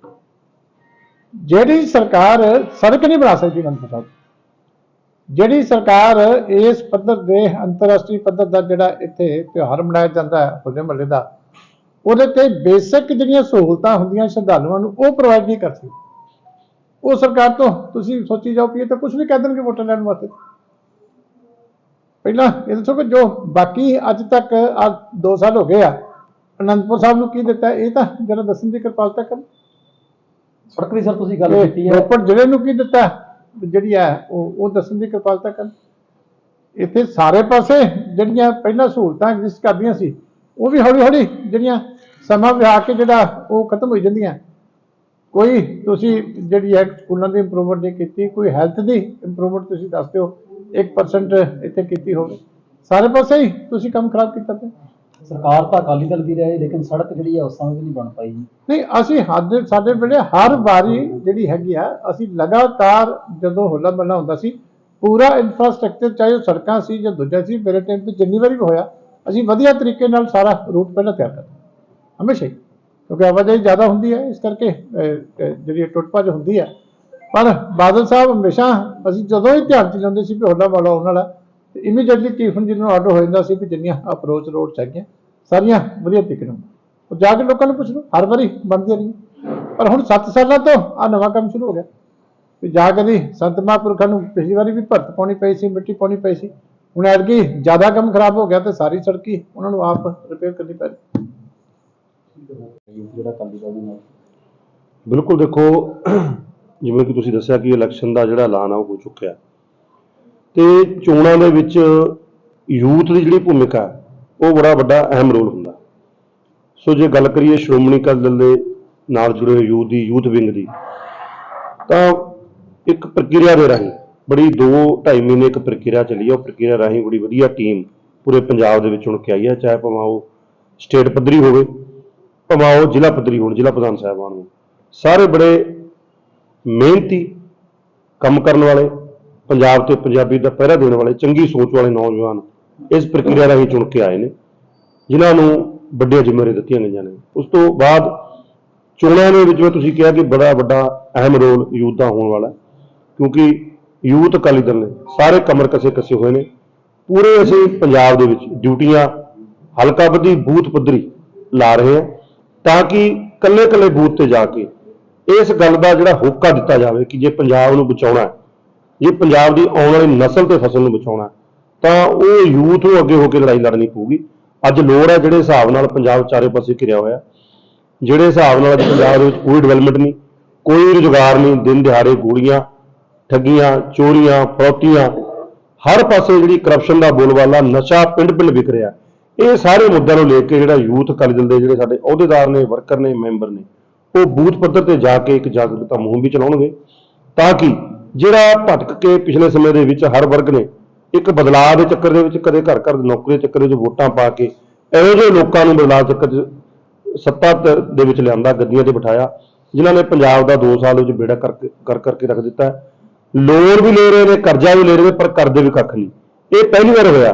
ਜਿਹੜੀ ਸਰਕਾਰ ਸੜਕ ਨਹੀਂ ਬਣਾ ਸਕਦੀ ਅਨੰਦਪੁਰ ਸਾਹਿਬ। ਜਿਹੜੀ ਸਰਕਾਰ ਇਸ ਪੱਧਰ ਦੇ ਅੰਤਰਰਾਸ਼ਟਰੀ ਪੱਧਰ ਦਾ ਜਿਹੜਾ ਇੱਥੇ ਤਿਉਹਾਰ ਮਨਾਇਆ ਜਾਂਦਾ ਹੈ, ਹੋਲੇ ਮਹੱਲੇ ਦਾ, ਉਹਦੇ ਤੇ ਬੇਸਿਕ ਜਿਹੜੀਆਂ ਸਹੂਲਤਾਂ ਹੁੰਦੀਆਂ ਸ਼ਰਧਾਲੂਆਂ ਨੂੰ, ਉਹ ਪ੍ਰੋਵਾਈਡ ਨਹੀਂ ਕਰ ਸਕਦੀ। ਉਹ ਸਰਕਾਰ ਤੋਂ ਤੁਸੀਂ ਸੋਚੀ ਜਾਓ ਕਿ ਇਹ ਤਾਂ ਕੁਝ ਵੀ ਕਹਿ ਦੇਣਗੇ ਵੋਟਾਂ ਲੈਣ ਵਾਸਤੇ। ਪਹਿਲਾਂ ਇਹ ਦੱਸੋ ਕਿ ਜੋ ਬਾਕੀ ਅੱਜ ਤੱਕ ਆ 2 ਸਾਲ ਹੋ ਗਏ ਆ ਅਨੰਦਪੁਰ ਸਾਹਿਬ ਨੂੰ ਕੀ ਦਿੱਤਾ ਇਹ ਤਾਂ ਜਰਾ ਦੱਸਣ ਦੀ ਕਿਰਪਾਲਤਾ ਕਰਨ ਸੜਕ ਦੀ ਸਰ ਤੁਸੀਂ ਗੱਲ ਕੀਤੀ ਹੈ। ਰੋਪੜ ਜ਼ਿਲ੍ਹੇ ਨੂੰ ਕੀ ਦਿੱਤਾ? ਜਿਹੜੀ ਹੈ ਉਹ ਉਹ ਦੱਸਣ ਦੀ ਕਿਰਪਾਲਤਾ ਕਰਨ ਇੱਥੇ ਸਾਰੇ ਪਾਸੇ ਜਿਹੜੀਆਂ ਪਹਿਲਾਂ ਸਹੂਲਤਾਂ ਐਗਜ਼ਿਸਟ ਕਰਦੀਆਂ ਸੀ ਉਹ ਵੀ ਹੌਲੀ ਹੌਲੀ ਜਿਹੜੀਆਂ ਸਮਾਂ ਵਿਹਾ ਕੇ ਜਿਹੜਾ ਉਹ ਖਤਮ ਹੋ ਜਾਂਦੀਆਂ। ਕੋਈ ਤੁਸੀਂ ਜਿਹੜੀ ਹੈ ਸਕੂਲਾਂ ਦੀ ਇੰਪਰੂਵਮੈਂਟ ਨਹੀਂ ਕੀਤੀ ਕੋਈ ਹੈਲਥ ਦੀ ਇੰਪਰੂਵਮੈਂਟ ਤੁਸੀਂ ਦੱਸ ਦਿਓ। 1% ਇੱਥੇ ਕੀਤੀ ਹੋਵੇ। ਸਾਰੇ ਪਾਸੇ ਹੀ ਤੁਸੀਂ ਕੰਮ ਖਰਾਬ ਕੀਤਾ ਪਿਆ। ਸਰਕਾਰ ਤਾਂ ਅਕਾਲੀ ਦਲ ਦੀ ਰਹੇ ਲੇਕਿਨ ਸੜਕ ਜਿਹੜੀ ਹੈ ਉਸ ਸਮੇਂ ਵੀ ਨਹੀਂ ਬਣ ਪਾਈ ਜੀ। ਨਹੀਂ ਅਸੀਂ ਹੱਦ ਸਾਡੇ ਵੇਲੇ ਹਰ ਵਾਰੀ ਜਿਹੜੀ ਹੈਗੀ ਆ ਅਸੀਂ ਲਗਾਤਾਰ ਜਦੋਂ ਹੋਲਾ ਮਹੱਲਾ ਹੁੰਦਾ ਸੀ ਪੂਰਾ ਇਨਫਰਾਸਟ੍ਰਕਚਰ ਚਾਹੇ ਉਹ ਸੜਕਾਂ ਸੀ ਜਾਂ ਦੂਜਾ ਸੀ ਮੇਰੇ ਟਾਈਮ ਤੇ ਜਿੰਨੀ ਵਾਰੀ ਵੀ ਹੋਇਆ ਅਸੀਂ ਵਧੀਆ ਤਰੀਕੇ ਨਾਲ ਸਾਰਾ ਰੂਟ ਪਹਿਲਾਂ ਤਿਆਰ ਕਰਦੇ ਹਮੇਸ਼ਾ ਹੀ। ਕਿਉਂਕਿ ਆਵਾਜਾਈ ਜ਼ਿਆਦਾ ਹੁੰਦੀ ਹੈ ਇਸ ਕਰਕੇ ਜਿਹੜੀ ਇਹ ਟੁੱਟ ਭੱਜ ਹੁੰਦੀ ਹੈ ਪਰ ਬਾਦਲ ਸਾਹਿਬ ਹਮੇਸ਼ਾ ਅਸੀਂ ਜਦੋਂ ਵੀ ਧਿਆਨ ਚ ਜਾਂਦੇ ਸੀ ਵੀ ਹੋਲਾ ਵਾਲਾ ਉਹਨਾਂ ਵਾਲਾ, ਤੇ ਇਮੀਡੀਏਟਲੀ ਚੀਫ ਇੰਜੀਨੀਅਰ ਨੂੰ ਆਰਡਰ ਹੋ ਜਾਂਦਾ ਸੀ ਵੀ ਜਿੰਨੀਆਂ ਅਪਰੋਚ ਰੋਡ ਹੈਗੀਆਂ, ਸਾਰੀਆਂ ਵਧੀਆ ਤਰੀਕੇ ਉਹ ਜਾ ਕੇ ਲੋਕਾਂ ਨੂੰ ਪੁੱਛ ਲਓ, ਹਰ ਵਾਰੀ ਬਣਦੀਆਂ ਰਹੀਆਂ। ਪਰ ਹੁਣ 7 ਸਾਲਾਂ ਤੋਂ ਆ ਨਵਾਂ ਕੰਮ ਸ਼ੁਰੂ ਹੋ ਗਿਆ। ਤੇ ਜਾ ਕੇ ਦੀ ਸੰਤ ਮਹਾਂਪੁਰਖਾਂ ਨੂੰ ਪਿਛਲੀ ਵਾਰੀ ਵੀ ਭਰਤ ਪਾਉਣੀ ਪਈ ਸੀ, ਮਿੱਟੀ ਪਾਉਣੀ ਪਈ ਸੀ। ਹੁਣ ਐਤਕੀ ਜ਼ਿਆਦਾ ਕੰਮ ਖਰਾਬ ਹੋ ਗਿਆ ਤੇ ਸਾਰੀ ਸੜਕੀ ਉਹਨਾਂ ਨੂੰ ਆਪ ਰਿਪੇਅਰ ਕਰਨੀ ਪੈ ਰਹੀ। ਬਿਲਕੁਲ ਦੇਖੋ ਜਿਵੇਂ ਕਿ ਤੁਸੀਂ ਦੱਸਿਆ ਕਿ ਇਲੈਕਸ਼ਨ ਦਾ ਜਿਹੜਾ ਐਲਾਨ ਆ ਉਹ ਹੋ ਚੁੱਕਿਆ। ਤੇ ਚੋਣਾਂ ਦੇ ਵਿੱਚ ਯੂਥ ਦੀ ਜਿਹੜੀ ਭੂਮਿਕਾ ਉਹ ਬੜਾ ਵੱਡਾ ਅਹਿਮ ਰੋਲ ਹੁੰਦਾ। ਸੋ ਜੇ ਗੱਲ ਕਰੀਏ ਸ਼੍ਰੋਮਣੀ ਅਕਾਲੀ ਦਲ ਦੇ ਨਾਲ ਜੁੜੇ ਹੋਏ ਯੂਥ ਦੀ, ਯੂਥ ਵਿੰਗ ਦੀ, ਤਾਂ ਇੱਕ ਪ੍ਰਕਿਰਿਆ ਦੇ ਰਾਹੀਂ, ਬੜੀ 2.5 ਮਹੀਨੇ ਇੱਕ ਪ੍ਰਕਿਰਿਆ ਚੱਲੀ ਆ। ਉਹ ਪ੍ਰਕਿਰਿਆ ਰਾਹੀਂ ਬੜੀ ਵਧੀਆ ਟੀਮ ਪੂਰੇ ਪੰਜਾਬ ਦੇ ਵਿੱਚ ਚੁਣ ਕੇ ਆਈ ਹੈ ਚਾਹੇ ਭਾਵੇਂ ਉਹ ਸਟੇਟ ਪੱਧਰੀ ਹੋਵੇ, ਭਾਵੇਂ ਉਹ ਜ਼ਿਲ੍ਹਾ ਪੱਧਰੀ ਹੋਣ, ਜ਼ਿਲ੍ਹਾ ਪ੍ਰਧਾਨ ਸਾਹਿਬਾਨ ਹੋਣ। ਸਾਰੇ ਬੜੇ ਮਿਹਨਤੀ ਕੰਮ ਕਰਨ ਵਾਲੇ, ਪੰਜਾਬ ਤੇ ਪੰਜਾਬੀ ਦਾ ਪਹਿਰਾ ਦੇਣ ਵਾਲੇ, ਚੰਗੀ ਸੋਚ ਵਾਲੇ ਨੌਜਵਾਨ ਇਸ ਪ੍ਰਕਿਰਿਆ ਰਾਹੀਂ ਚੁਣ ਕੇ ਆਏ ਨੇ, ਜਿਨ੍ਹਾਂ ਨੂੰ ਵੱਡੀਆਂ ਜ਼ਿੰਮੇਵਾਰੀਆਂ ਦਿੱਤੀਆਂ ਗਈਆਂ ਨੇ। ਉਸ ਤੋਂ ਬਾਅਦ ਚੋਣਾਂ ਦੇ ਵਿੱਚ ਮੈਂ ਤੁਸੀਂ ਕਿਹਾ ਕਿ ਬੜਾ ਵੱਡਾ ਅਹਿਮ ਰੋਲ ਯੂਥ ਦਾ ਹੋਣ ਵਾਲਾ ਕਿਉਂਕਿ ਯੂਥ ਅਕਾਲੀ ਦਲ ਨੇ ਸਾਰੇ ਕਮਰ ਕਸੇ ਕਸੇ ਹੋਏ ਨੇ। ਪੂਰੇ ਅਸੀਂ ਪੰਜਾਬ ਦੇ ਵਿੱਚ ਡਿਊਟੀਆਂ ਹਲਕਾ ਬੱਧੀ ਬੂਥ ਪੱਧਰੀ ਲਾ ਰਹੇ ਹਾਂ, ਤਾਂ ਕਿ ਕੱਲੇ ਕੱਲੇ ਬੂਥ ਤੇ ਜਾ ਕੇ ਇਸ ਗੱਲ ਦਾ ਜਿਹੜਾ ਹੋਕਾ ਦਿੱਤਾ ਜਾਵੇ ਕਿ ਜੇ ਪੰਜਾਬ ਨੂੰ ਬਚਾਉਣਾ ਹੈ, ਜੇ ਪੰਜਾਬ ਦੀ ਆਉਣ ਵਾਲੀ ਨਸਲ ਤੇ ਫਸਲ ਨੂੰ ਬਚਾਉਣਾ ਤਾਂ ਉਹ ਯੂਥ ਨੂੰ ਅੱਗੇ ਹੋ ਕੇ ਲੜਾਈ ਲੜਨੀ ਪਊਗੀ। ਅੱਜ ਲੋੜ ਹੈ ਜਿਹੜੇ ਹਿਸਾਬ ਨਾਲ ਪੰਜਾਬ ਚਾਰੇ ਪਾਸੇ ਘਿਰਿਆ ਹੋਇਆ ਜਿਹੜੇ ਹਿਸਾਬ ਨਾਲ ਅੱਜ ਪੰਜਾਬ ਦੇ ਵਿੱਚ ਕੋਈ ਡਿਵੈਲਪਮੈਂਟ ਨਹੀਂ, ਕੋਈ ਰੁਜ਼ਗਾਰ ਨਹੀਂ, ਦਿਨ ਦਿਹਾੜੇ ਗੋਲੀਆਂ, ਠੱਗੀਆਂ, ਚੋਰੀਆਂ, ਫਰੌਤੀਆਂ, ਹਰ ਪਾਸੇ ਜਿਹੜੀ ਕਰਪਸ਼ਨ ਦਾ ਬੋਲਬਾਲਾ ਨਸ਼ਾ ਪਿੰਡ ਪਿੰਡ ਵਿਕ ਰਿਹਾ ਇਹ ਸਾਰੇ ਮੁੱਦਿਆਂ ਨੂੰ ਲੈ ਕੇ ਜਿਹੜਾ ਯੂਥ ਅਕਾਲੀ ਦਲ ਦੇ ਜਿਹੜੇ ਸਾਡੇ ਅਹੁਦੇਦਾਰ ਨੇ ਵਰਕਰ ਨੇ ਮੈਂਬਰ ਨੇ ਉਹ ਬੂਥ ਪੱਧਰ ਤੇ ਜਾ ਕੇ ਇੱਕ ਜਾਗਰੂਕਤਾ ਮੁਹਿੰਮ ਵੀ ਚਲਾਉਣਗੇ ਤਾਂ ਕਿ ਜਿਹੜਾ ਭਟਕ ਕੇ ਪਿਛਲੇ ਸਮੇਂ ਦੇ ਵਿੱਚ ਹਰ ਵਰਗ ਨੇ ਇੱਕ ਬਦਲਾਅ ਦੇ ਚੱਕਰ ਦੇ ਵਿੱਚ ਕਦੇ ਘਰ ਘਰ ਨੌਕਰੀ ਦੇ ਚੱਕਰ ਦੇ ਵਿੱਚ ਵੋਟਾਂ ਪਾ ਕੇ ਇਹੋ ਜਿਹੇ ਲੋਕਾਂ ਨੂੰ ਬਦਲਾਅ ਚੱਕਰ 'ਚ ਸੱਤਾ ਦੇ ਵਿੱਚ ਲਿਆਂਦਾ ਗੱਦੀਆਂ ਤੇ ਬਿਠਾਇਆ, ਜਿਨ੍ਹਾਂ ਨੇ ਪੰਜਾਬ ਦਾ 2 ਸਾਲ ਵਿੱਚ ਬੇੜਾ ਕਰ ਕਰ ਕਰਕੇ ਰੱਖ ਦਿੱਤਾ। ਲੋਨ ਵੀ ਲੈ ਰਹੇ ਨੇ, ਕਰਜ਼ਾ ਵੀ ਲੈ ਰਹੇ ਨੇ, ਪਰ ਕਰਦੇ ਵੀ ਕੱਖ ਨਹੀਂ। ਇਹ ਪਹਿਲੀ ਵਾਰ ਹੋਇਆ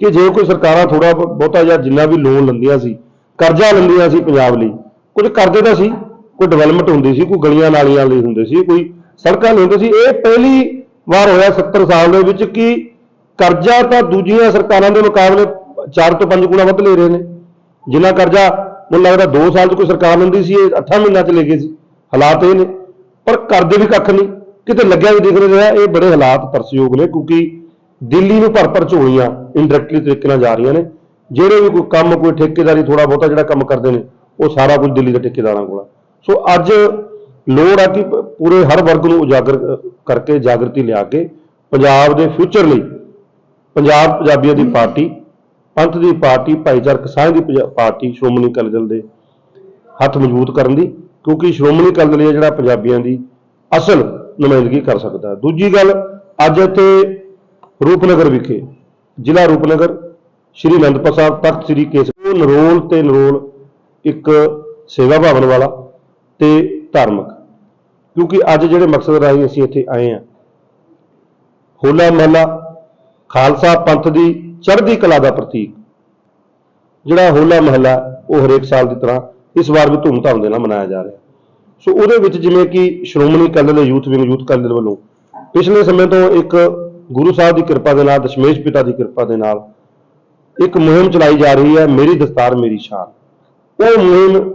ਕਿ ਜੇ ਕੋਈ ਸਰਕਾਰਾਂ ਥੋੜਾ ਬਹੁਤਾ ਜਾਂ ਜਿੰਨਾ ਵੀ ਲੋਨ ਲੈਂਦੀਆਂ ਸੀ, ਕਰਜ਼ਾ ਲੈਂਦੀਆਂ ਸੀ ਪੰਜਾਬ ਲਈ, ਕੁਝ ਕਰਦੇ ਤਾਂ ਸੀ। ਕੋਈ ਡਿਵੈਲਪਮੈਂਟ ਹੁੰਦੀ ਸੀ, ਕੋਈ ਗਲੀਆਂ ਨਾਲੀਆਂ ਲਈ ਹੁੰਦੇ ਸੀ, ਕੋਈ ਸੜਕਾਂ ਲਈ ਹੁੰਦੇ ਸੀ। ਇਹ ਪਹਿਲੀ ਵਾਰ ਹੋਇਆ 70 ਸਾਲ ਦੇ ਵਿੱਚ ਕਿ ਕਰਜ਼ਾ ਤਾਂ ਦੂਜੀਆਂ ਸਰਕਾਰਾਂ ਦੇ ਮੁਕਾਬਲੇ 4 ਤੋਂ 5 ਗੁਣਾ ਵੱਧ ਲੈ ਰਹੇ ਨੇ। ਜਿੰਨਾ ਕਰਜ਼ਾ ਮੈਨੂੰ ਲੱਗਦਾ 2 ਸਾਲ 'ਚ ਕੋਈ ਸਰਕਾਰ ਹੁੰਦੀ ਸੀ, ਇਹ 8 ਮਹੀਨਿਆਂ 'ਚ ਲੈ ਗਏ ਸੀ। ਹਾਲਾਤ ਇਹ ਨੇ, ਪਰ ਕਰਦੇ ਵੀ ਕੱਖ ਨਹੀਂ। ਕਿਤੇ ਲੱਗਿਆ ਵੀ ਦਿਖ ਰਿਹਾ, ਇਹ ਬੜੇ ਹਾਲਾਤ ਤਰਸਯੋਗ ਨੇ ਕਿਉਂਕਿ ਦਿੱਲੀ ਨੂੰ ਭਰ ਭਰ ਝੋਲੀਆਂ ਇਨਡਾਇਰੈਕਟਲੀ ਤਰੀਕੇ ਨਾਲ ਜਾ ਰਹੀਆਂ ਨੇ। ਜਿਹੜੇ ਵੀ ਕੋਈ ਕੰਮ, ਕੋਈ ਠੇਕੇਦਾਰੀ ਥੋੜਾ ਬਹੁਤਾ ਜਿਹੜਾ ਕੰਮ ਕਰਦੇ ਨੇ, ਉਹ ਸਾਰਾ ਕੁਝ ਦਿੱਲੀ ਦੇ ਠੇਕੇਦਾਰਾਂ ਕੋਲ ਸੋ ਅੱਜ ਲੋੜ ਆ ਕਿ ਪੂਰੇ ਹਰ ਵਰਗ ਨੂੰ ਉਜਾਗਰ ਕਰਕੇ ਜਾਗਰਤੀ ਲਿਆ ਕੇ ਪੰਜਾਬ ਦੇ ਫਿਊਚਰ ਲਈ ਪੰਜਾਬ ਪੰਜਾਬੀਆਂ ਦੀ ਪਾਰਟੀ, ਪੰਥ ਦੀ ਪਾਰਟੀ, ਭਾਈਚਾਰਕ ਸਾਂਝ ਦੀ ਪੰਜਾ- ਪਾਰਟੀ ਸ਼੍ਰੋਮਣੀ ਅਕਾਲੀ ਦਲ ਦੇ ਹੱਥ ਮਜ਼ਬੂਤ ਕਰਨ ਦੀ, ਕਿਉਂਕਿ ਸ਼੍ਰੋਮਣੀ ਅਕਾਲੀ ਦਲ ਇਹ ਜਿਹੜਾ ਪੰਜਾਬੀਆਂ ਦੀ ਅਸਲ ਨੁਮਾਇੰਦਗੀ ਕਰ ਸਕਦਾ। ਹੈ ਦੂਜੀ ਗੱਲ, ਅੱਜ ਇੱਥੇ ਰੂਪਨਗਰ ਵਿਖੇ, ਜ਼ਿਲ੍ਹਾ ਰੂਪਨਗਰ, ਸ਼੍ਰੀ ਅਨੰਦਪੁਰ ਸਾਹਿਬ ਤਖਤ ਸ੍ਰੀ ਕੇਸਗੜ੍ਹ ਨਰੋਲ ਤੇ ਨਰੋਲ ਇੱਕ ਸੇਵਾ ਭਵਨ ਵਾਲਾ ਤੇ ਧਾਰਮਿਕ। ਕਿਉਂਕਿ ਅੱਜ ਜਿਹੜੇ ਮਕਸਦ ਰਾਹੀਂ ਅਸੀਂ ਇੱਥੇ ਆਏ ਹਾਂ, ਹੋਲਾ ਮਹੱਲਾ, ਖਾਲਸਾ ਪੰਥ ਦੀ ਚੜ੍ਹਦੀ ਕਲਾ ਦਾ ਪ੍ਰਤੀਕ। ਜਿਹੜਾ ਹੋਲਾ ਮਹੱਲਾ, ਉਹ ਹਰੇਕ ਸਾਲ ਦੀ ਤਰ੍ਹਾਂ ਇਸ ਵਾਰ ਵੀ ਧੂਮਧਾਮ ਦੇ ਨਾਲ ਮਨਾਇਆ ਜਾ ਰਿਹਾ। ਸੋ ਉਹਦੇ ਵਿੱਚ ਜਿਵੇਂ ਕਿ Shiromani Akali Dal, youth wing, youth Akali Dal ਵੱਲੋਂ ਪਿਛਲੇ ਸਮੇਂ ਤੋਂ ਇੱਕ ਗੁਰੂ ਸਾਹਿਬ ਦੀ ਕਿਰਪਾ ਦੇ ਨਾਲ, ਦਸ਼ਮੇਸ਼ ਪਿਤਾ ਦੀ ਕਿਰਪਾ ਦੇ ਨਾਲ ਇੱਕ ਮੁਹਿੰਮ ਚਲਾਈ ਜਾ ਰਹੀ ਹੈ, ਮੇਰੀ ਦਸਤਾਰ, ਮੇਰੀ ਸ਼ਾਨ। ਉਹ ਮੁਹਿੰਮ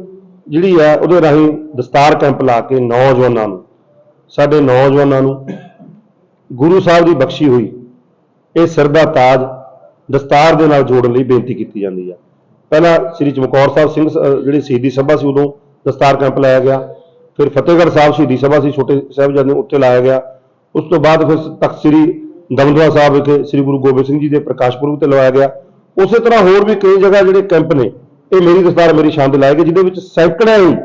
ਜਿਹੜੀ ਹੈ ਉਹਦੇ ਰਾਹੀਂ ਦਸਤਾਰ ਕੈਂਪ ਲਾ ਕੇ ਨੌਜਵਾਨਾਂ ਨੂੰ, ਸਾਡੇ ਨੌਜਵਾਨਾਂ ਨੂੰ ਗੁਰੂ ਸਾਹਿਬ ਦੀ ਬਖਸ਼ੀ ਹੋਈ, ਇਹ ਸਿਰ ਦਾ ਤਾਜ ਦਸਤਾਰ ਦੇ ਨਾਲ ਜੋੜਨ ਲਈ ਬੇਨਤੀ ਕੀਤੀ ਜਾਂਦੀ ਹੈ ਪਹਿਲਾਂ ਸ੍ਰੀ ਚਮਕੌਰ ਸਾਹਿਬ ਸਿੰਘ ਜਿਹੜੀ ਸ਼ਹੀਦੀ ਸਭਾ ਸੀ ਉਦੋਂ ਦਸਤਾਰ ਕੈਂਪ ਲਾਇਆ ਗਿਆ, ਫਿਰ ਫਤਿਹਗੜ੍ਹ ਸਾਹਿਬ ਸ਼ਹੀਦੀ ਸਭਾ ਸੀ, ਛੋਟੇ ਸਾਹਿਬਜ਼ਾਦੇ ਨੂੰ ਉੱਥੇ ਲਾਇਆ ਗਿਆ, ਉਸ ਤੋਂ ਬਾਅਦ ਫਿਰ ਤਖਤ ਸ੍ਰੀ ਦਮਦਮਾ ਸਾਹਿਬ ਵਿਖੇ ਸ੍ਰੀ ਗੁਰੂ ਗੋਬਿੰਦ ਸਿੰਘ ਜੀ ਦੇ ਪ੍ਰਕਾਸ਼ ਪੁਰਬ ਤੇ ਲਵਾਇਆ ਗਿਆ। ਉਸੇ ਤਰ੍ਹਾਂ ਹੋਰ ਵੀ ਕਈ ਜਗ੍ਹਾ ਜਿਹੜੇ ਕੈਂਪ ਨੇ ਇਹ ਮੇਰੀ ਦਸਤਾਰ ਮੇਰੀ ਸ਼ਾਨ ਦੇ ਲਾਏ ਗਏ ਜਿਹਦੇ ਵਿੱਚ ਸੈਂਕੜਿਆਂ ਹੀ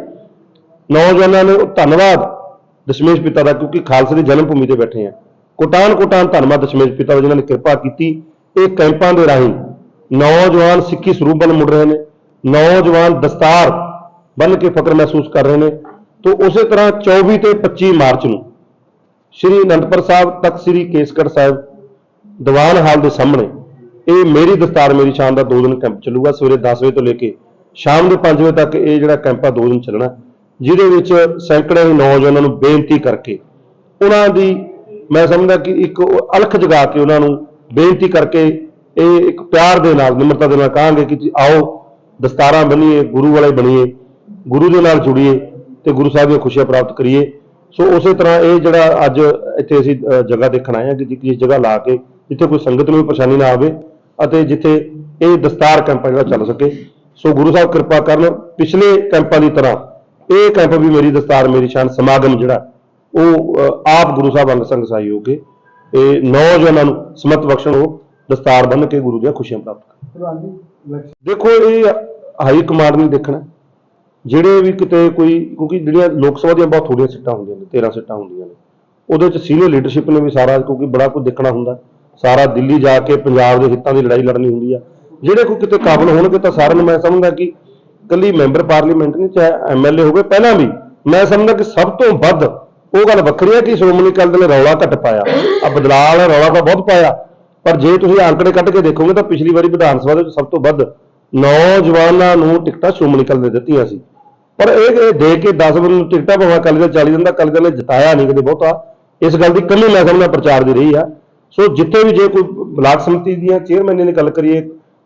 ਨੌਜਵਾਨਾਂ ਨੇ ਉਹ ਧੰਨਵਾਦ ਦਸ਼ਮੇਸ਼ ਪਿਤਾ ਦਾ, ਕਿਉਂਕਿ ਖਾਲਸੇ ਦੀ ਜਨਮ ਭੂਮੀ ਤੇ ਬੈਠੇ ਆ। ਕੋਟਾਨ ਕੋਟਾਨ ਧੰਨਵਾਦ ਦਸ਼ਮੇਸ਼ ਪਿਤਾ ਦਾ, ਜਿਨ੍ਹਾਂ ਨੇ ਕਿਰਪਾ ਕੀਤੀ ਇਹ ਕੈਂਪਾਂ ਦੇ ਰਾਹੀਂ। ਨੌਜਵਾਨ ਸਿੱਖੀ ਸਰੂਪ ਵੱਲ ਮੁੜ ਰਹੇ ਨੇ, ਨੌਜਵਾਨ ਦਸਤਾਰ ਬੰਨ ਕੇ ਫਕਰ ਮਹਿਸੂਸ ਕਰ ਰਹੇ ਨੇ। ਤੋਂ ਉਸੇ ਤਰ੍ਹਾਂ 24 ਤੇ 25 ਮਾਰਚ ਨੂੰ ਸ਼੍ਰੀ ਅਨੰਦਪੁਰ ਸਾਹਿਬ ਤਖਤ ਸ੍ਰੀ ਕੇਸਗੜ੍ਹ ਸਾਹਿਬ ਦੀਵਾਨ ਹਾਲ ਦੇ ਸਾਹਮਣੇ ਇਹ ਮੇਰੀ ਦਸਤਾਰ, ਮੇਰੀ ਸ਼ਾਨ ਦਾ ਦੋ ਦਿਨ ਕੈਂਪ ਚੱਲੂਗਾ, ਸਵੇਰੇ 10 ਵਜੇ ਤੋਂ ਲੈ ਕੇ ਸ਼ਾਮ ਦੇ 5 ਵਜੇ ਤੱਕ ਇਹ ਜਿਹੜਾ ਕੈਂਪ ਆ, ਦੋ ਦਿਨ ਚੱਲਣਾ। ਜਿਹਦੇ ਵਿੱਚ ਸੈਂਕੜੇ ਨੌਜਵਾਨਾਂ ਨੂੰ ਬੇਨਤੀ ਕਰਕੇ, ਉਹਨਾਂ ਦੀ ਮੈਂ ਸਮਝਦਾ ਕਿ ਇੱਕ ਉਹ ਅਲਖ ਜਗਾ ਕੇ ਉਹਨਾਂ ਨੂੰ ਬੇਨਤੀ ਕਰਕੇ ਇਹ ਇੱਕ ਪਿਆਰ ਦੇ ਨਾਲ, ਨਿਮਰਤਾ ਦੇ ਨਾਲ ਕਹਾਂਗੇ ਕਿ ਆਓ, ਦਸਤਾਰਾਂ ਬਣੀਏ ਗੁਰੂ ਵਾਲੇ ਬਣੀਏ, ਗੁਰੂ ਦੇ ਨਾਲ ਜੁੜੀਏ ਤੇ ਗੁਰੂ ਸਾਹਿਬ ਦੀਆਂ ਖੁਸ਼ੀਆਂ ਪ੍ਰਾਪਤ ਕਰੀਏ। ਸੋ ਉਸੇ ਤਰ੍ਹਾਂ ਇਹ ਜਿਹੜਾ ਅੱਜ ਇੱਥੇ ਅਸੀਂ ਜਗ੍ਹਾ ਦੇਖਣ ਆਏ ਹਾਂ ਕਿ ਜਿਸ ਜਗ੍ਹਾ ਲਾ ਕੇ ਜਿੱਥੇ ਕੋਈ ਸੰਗਤ ਨੂੰ ਵੀ ਪਰੇਸ਼ਾਨੀ ਨਾ ਆਵੇ ਅਤੇ ਜਿੱਥੇ ਇਹ ਦਸਤਾਰ ਕੈਂਪ ਆ ਜਿਹੜਾ ਚੱਲ ਸਕੇ। ਸੋ ਗੁਰੂ ਸਾਹਿਬ ਕਿਰਪਾ ਕਰਨ ਪਿਛਲੇ ਕੈਂਪਾਂ ਦੀ ਤਰ੍ਹਾਂ, ਇਹ ਕੈਂਪ ਵੀ ਮੇਰੀ ਦਸਤਾਰ, ਮੇਰੀ ਸ਼ਾਨ, ਸਮਾਗਮ ਜਿਹੜਾ, ਉਹ ਆਪ ਗੁਰੂ ਸਾਹਿਬ ਅੰਗ ਸੰਗ ਸਾਈ ਹੋ ਕੇ ਇਹ ਨੌਜਵਾਨਾਂ ਨੂੰ ਸਮਤ ਬਖਸ਼ਣ ਉਹ ਦਸਤਾਰ ਬੰਨ੍ਹ ਕੇ ਗੁਰੂ ਦੀਆਂ ਖੁਸ਼ੀਆਂ ਪ੍ਰਾਪਤ ਕਰਨ। ਦੇਖੋ, ਇਹ ਹਾਈ ਕਮਾਂਡ ਨੇ ਦੇਖਣਾ। ਜਿਹੜੇ ਵੀ ਕਿਤੇ ਕੋਈ, ਕਿਉਂਕਿ ਜਿਹੜੀਆਂ ਲੋਕ ਸਭਾ ਦੀਆਂ ਬਹੁਤ ਥੋੜੀਆਂ ਸੀਟਾਂ ਹੁੰਦੀਆਂ ਨੇ 13 ਸੀਟਾਂ ਹੁੰਦੀਆਂ ਨੇ, ਉਹਦੇ ਵਿੱਚ ਸੀਨੀਅਰ ਲੀਡਰਸ਼ਿਪ ਨੇ ਵੀ ਸਾਰਾ, ਕਿਉਂਕਿ ਬੜਾ ਕੁਝ ਦੇਖਣਾ ਹੁੰਦਾ। ਸਾਰਾ ਦਿੱਲੀ ਜਾ ਕੇ ਪੰਜਾਬ ਦੇ ਹਿੱਤਾਂ ਦੀ ਲੜਾਈ ਲੜਨੀ ਹੁੰਦੀ ਆ। ਜਿਹੜੇ ਕੋਈ ਕਿਤੇ ਕਾਬਲ ਹੋਣਗੇ ਤਾਂ ਸਾਰਿਆਂ ਨੂੰ ਮੈਂ ਸਮਝਦਾ ਕਿ ਕੱਲੀ ਮੈਂਬਰ ਪਾਰਲੀਮੈਂਟ ਨਹੀਂ, ਚਾਹੇ ਐਮਐਲਏ ਹੋਵੇ, ਪਹਿਲਾਂ ਵੀ ਮੈਂ ਸਮਝਦਾ ਕਿ ਸਭ ਤੋਂ ਵੱਧ ਉਹ ਗੱਲ ਵੱਖਰੀ ਹੈ ਕਿ ਸ਼੍ਰੋਮਣੀ ਅਕਾਲੀ ਦਲ ਨੇ ਰੌਲਾ ਘੱਟ ਪਾਇਆ। ਆ ਬਦਲਾਅ ਵਾਲਾ ਰੌਲਾ ਤਾਂ ਬਹੁਤ ਪਾਇਆ। ਪਰ ਜੇ ਤੁਸੀਂ ਆંકੜੇ ਕੱਢ ਕੇ ਦੇਖੋਗੇ ਤਾਂ ਪਿਛਲੀ ਵਾਰੀ ਵਿਧਾਨ ਸਭਾ ਦੇ ਵਿੱਚ ਸਭ ਤੋਂ ਵੱਧ ਨੌਜਵਾਨਾਂ ਨੂੰ ਟਿਕਟਾਂ ਸ਼੍ਰੋਮਣੀ ਅਕਾਲੀ ਦਲ ਨੇ ਦਿੱਤੀਆਂ ਸੀ। ਪਰ ਇਹ ਦੇ ਕੇ 10 ਬੰਦੇ ਨੂੰ ਟਿਕਟਾਂ ਭਾਵੇਂ ਅਕਾਲੀ ਦਲ 40 ਦਿੰਦਾ ਅਕਾਲੀ ਦਲ ਨੇ ਜਿਤਾਇਆ ਨਹੀਂ ਕਦੇ ਬਹੁਤਾ, ਇਸ ਗੱਲ ਦੀ ਕਮੀ ਮੈਂ ਸਮਝਦਾ ਪ੍ਰਚਾਰ ਦੀ ਰਹੀ ਆ। ਸੋ ਜਿੱਥੇ ਵੀ ਜੇ ਕੋਈ ਬਲਾਕ ਸਮਿਤੀ ਦੀਆਂ ਚੇਅਰਮੈਨ ਦੀ ਗੱਲ ਕਰੀਏ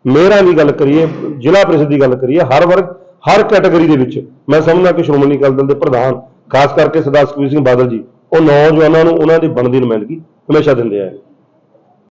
ਮੇਅਰਾਂ ਦੀ ਗੱਲ ਕਰੀਏ, ਜ਼ਿਲ੍ਹਾ ਪ੍ਰੀਸ਼ਦ ਦੀ ਗੱਲ ਕਰੀਏ, ਹਰ ਵਰਗ, ਹਰ ਕੈਟਾਗਰੀ ਦੇ ਵਿੱਚ ਮੈਂ ਸਮਝਦਾ ਕਿ ਸ਼੍ਰੋਮਣੀ ਅਕਾਲੀ ਦਲ ਦੇ ਪ੍ਰਧਾਨ, ਖਾਸ ਕਰਕੇ ਸਰਦਾਰ ਸੁਖਬੀਰ ਸਿੰਘ ਬਾਦਲ ਜੀ, ਉਹ ਨੌਜਵਾਨਾਂ ਨੂੰ ਉਹਨਾਂ ਦੀ ਬਣਦੀ ਨੁਮਾਇੰਦਗੀ ਹਮੇਸ਼ਾ ਦਿੰਦੇ ਆਏ